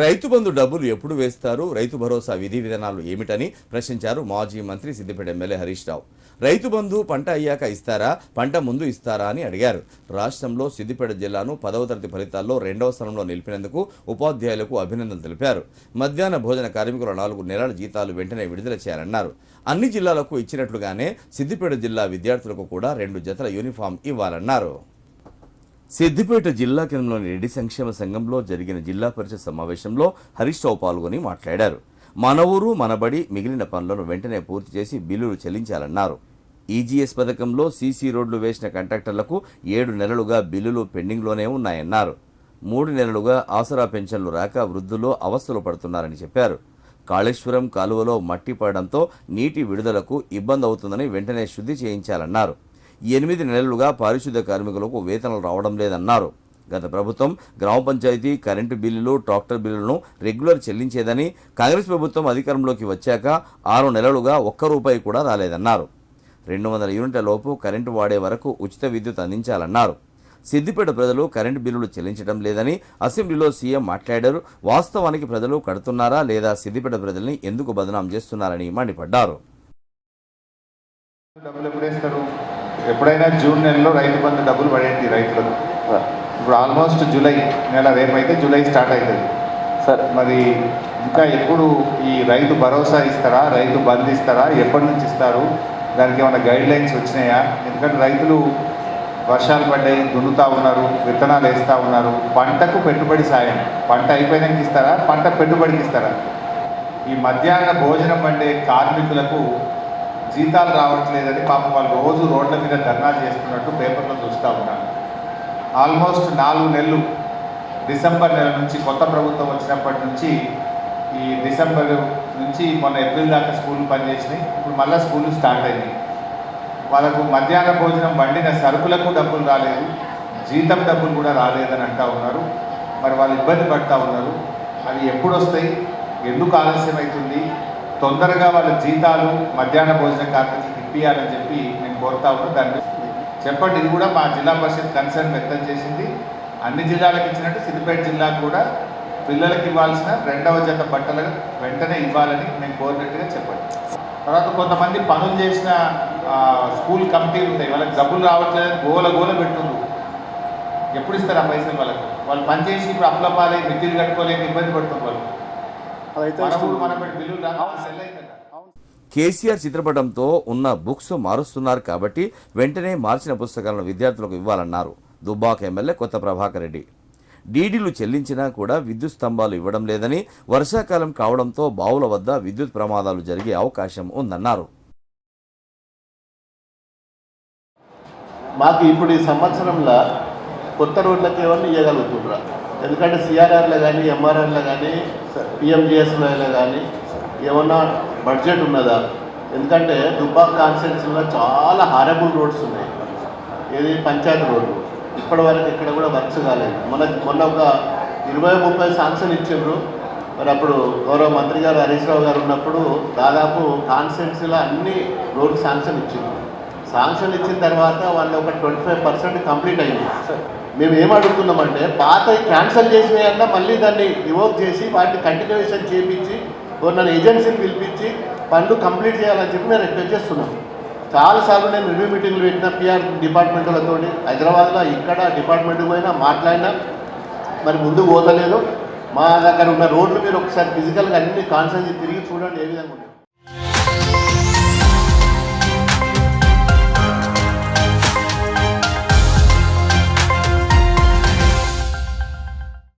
రైతు బంధు డబ్బులు ఎప్పుడు వేస్తారు? రైతు భరోసా విధి విధానాలు ఏమిటని ప్రశ్నించారు మాజీ మంత్రి సిద్దిపేట ఎమ్మెల్యే హరీష్ రావు. రైతు బంధు పంట అయ్యాక ఇస్తారా? పంట ముందు ఇస్తారా అని అడిగారు. రాష్ట్రంలో సిద్దిపేట జిల్లాను పదవ తరగతి ఫలితాల్లో రెండవ స్థానంలో నిలిపినందుకు ఉపాధ్యాయులకు అభినందనలు తెలిపారు. మధ్యాహ్న భోజన కార్మికుల నాలుగు నెలల జీతాలు వెంటనే విడుదల చేయాలన్నారు. అన్ని జిల్లాలకు ఇచ్చినట్లుగానే సిద్దిపేట జిల్లా విద్యార్థులకు కూడా రెండు జతల యూనిఫామ్ ఇవ్వాలన్నారు. సిద్దిపేట జిల్లా కేంద్రంలోని రెడ్డి సంక్షేమ సంఘంలో జరిగిన జిల్లా పరిషత్ సమావేశంలో హరీష్ రావు పాల్గొని మాట్లాడారు. మన ఊరు మనబడి మిగిలిన పనులను వెంటనే పూర్తి చేసి బిల్లులు చెల్లించాలన్నారు. ఈజీఎస్ పథకంలో సీసీ రోడ్లు వేసిన కంట్రాక్టర్లకు ఏడు నెలలుగా బిల్లులు పెండింగ్లోనే ఉన్నాయన్నారు. మూడు నెలలుగా ఆసరా పెన్షన్లు రాక వృద్ధులు అవస్థలు పడుతున్నారని చెప్పారు. కాళేశ్వరం కాలువలో మట్టి పడడంతో నీటి విడుదలకు ఇబ్బంది అవుతుందని వెంటనే శుద్ధి చేయించాలన్నారు. ఎనిమిది నెలలుగా పారిశుద్ధ్య కార్మికులకు వేతనాలు రావడం లేదన్నారు. గత ప్రభుత్వం గ్రామ పంచాయతీ కరెంటు బిల్లులు ట్రాక్టర్ బిల్లులను రెగ్యులర్ చెల్లించేదని కాంగ్రెస్ ప్రభుత్వం అధికారంలోకి వచ్చాక ఆరు నెలలుగా ఒక్క రూపాయి కూడా రాలేదన్నారు. రెండు వందల యూనిట్ల లోపు కరెంటు వాడే వరకు ఉచిత విద్యుత్ అందించాలన్నారు. సిద్దిపేట ప్రజలు కరెంటు బిల్లులు చెల్లించడం లేదని అసెంబ్లీలో సీఎం మాట్లాడారు. వాస్తవానికి ప్రజలు కడుతున్నారా లేదా సిద్దిపేట ప్రజల్ని ఎందుకు బదనాం చేస్తున్నారని మండిపడ్డారు. ఎప్పుడైనా జూన్ నెలలో రైతు బంధు డబ్బులు పడేది రైతులకు. ఇప్పుడు ఆల్మోస్ట్ జూలై నెల రేపైతే జూలై స్టార్ట్ అవుతుంది. సార్. మరి ఇంకా ఎప్పుడు ఈ రైతు భరోసా ఇస్తారా రైతు బంద్ ఇస్తారా ఎప్పటి నుంచి ఇస్తారు దానికి ఏమైనా గైడ్ లైన్స్ వచ్చినాయా? ఎందుకంటే రైతులు వర్షాలు పడ్డాయి దున్నుతా ఉన్నారు విత్తనాలు వేస్తూ ఉన్నారు. పంటకు పెట్టుబడి సాయం. పంట అయిపోయినాక ఇస్తారా పంట పెట్టుబడికి ఇస్తారా? ఈ మధ్యాహ్న భోజనం వండే కార్మికులకు జీతాలు రావట్లేదని పాపం వాళ్ళు రోజు రోడ్ల మీద ధర్నాలు చేస్తున్నట్టు పేపర్లో చూస్తూ ఉన్నాను ఆల్మోస్ట్ నాలుగు నెలలు డిసెంబర్ నెల నుంచి కొత్త ప్రభుత్వం వచ్చినప్పటి నుంచి ఈ డిసెంబర్ నుంచి మొన్న ఏప్రిల్ దాకా స్కూల్ పనిచేసినాయి. ఇప్పుడు మళ్ళీ స్కూల్ స్టార్ట్ అయినాయి. వాళ్ళకు మధ్యాహ్న భోజనం వండిన సరుకులకు డబ్బులు రాలేదు. జీతం డబ్బులు కూడా రాలేదని అంటూ ఉన్నారు. మరి వాళ్ళు ఇబ్బంది పడతా ఉన్నారు. అవి ఎప్పుడు వస్తాయి? ఎందుకు ఆలస్యం అవుతుంది తొందరగా వాళ్ళ జీతాలు మధ్యాహ్న భోజన కార్మికులకు ఇప్పియాలని చెప్పి నేను కోరుతా ఉన్నాను దాన్ని చెప్పండి. ఇది కూడా మా జిల్లా పరిషత్ కన్సర్న్ వ్యక్తం చేసింది. అన్ని జిల్లాలకు ఇచ్చినట్టు సిద్దిపేట జిల్లాకు కూడా పిల్లలకి ఇవ్వాల్సిన రెండవ జత బట్టలు వెంటనే ఇవ్వాలని మేము కోరినట్టుగా చెప్పండి. తర్వాత కొంతమంది పనులు చేసిన స్కూల్ కమిటీలు ఉంటాయి. వాళ్ళకి డబ్బులు రావట్లేదు గోల గోల పెట్టుండ్రు ఎప్పుడు ఇస్తారు ఆ పైసలు వాళ్ళకి? వాళ్ళు పని చేసి ఇప్పుడు అప్లపాలే మిత్తిలు కట్టుకోలేక ఇబ్బంది పడుతుంది వాళ్ళు. కేసీఆర్ చిత్రపటంతో ఉన్న బుక్స్ మారుస్తున్నారు కాబట్టి వెంటనే మార్చిన పుస్తకాలను విద్యార్థులకు ఇవ్వాలన్నారు. దుబ్బాక ఎమ్మెల్యే కొత్త ప్రభాకర్ రెడ్డి. డీడీలు చెల్లించినా కూడా విద్యుత్ స్తంభాలు ఇవ్వడం లేదని వర్షాకాలం కావడంతో బావుల వద్ద విద్యుత్ ప్రమాదాలు జరిగే అవకాశం ఉందన్నారు. మాకు ఇప్పుడు ఈ సంవత్సరంలో కొత్త రోడ్లకి ఇవ్వగలుగుతుండ్రా. ఎందుకంటే సిఆర్ఆర్లో కానీ ఎంఆర్ఆర్లో కానీ పిఎంజిఎస్లో కానీ ఏమన్నా బడ్జెట్ ఉన్నదా? ఎందుకంటే దుబ్బాక్ కాన్స్టిట్యున్సీలో చాలా హారబుల్ రోడ్స్ ఉన్నాయి. ఇది పంచాయతీ రోడ్లు. ఇప్పటి వరకు ఇక్కడ కూడా వర్క్స్ కాలేదు. మొన్న మొన్న ఒక ఇరవై ముప్పై శాంక్షన్ ఇచ్చిండ్రు. మరి అప్పుడు గౌరవ మంత్రి గారు హరీష్ రావు గారు ఉన్నప్పుడు దాదాపు కాన్స్టిట్యున్సీలో అన్ని రోడ్ శాంక్షన్ ఇచ్చిండ్రు. శాంక్షన్ ఇచ్చిన తర్వాత వాళ్ళు ఒక ట్వంటీ ఫైవ్ పర్సెంట్ కంప్లీట్ అయింది. మేము ఏం అడుగుతున్నామంటే పాత క్యాన్సిల్ చేసినాయన్నా మళ్ళీ దాన్ని రివోక్ చేసి వాటిని కంటిన్యూషన్ చేయించి నన్ను ఏజెన్సీని పిలిపించి పనులు కంప్లీట్ చేయాలని చెప్పి మేము రిక్వెస్ట్ చేస్తున్నాం. చాలాసార్లు నేను రివ్యూ మీటింగ్లు పెట్టిన పిఆర్ డిపార్ట్మెంట్లతో హైదరాబాద్లో ఇక్కడ డిపార్ట్మెంట్కి పోయినా మాట్లాడినా మరి ముందుకు పోతలేదు. మా దగ్గర ఉన్న రోడ్లు మీరు ఒకసారి ఫిజికల్గా అన్ని కాన్సెన్స్ తిరిగి చూడండి ఏ విధంగా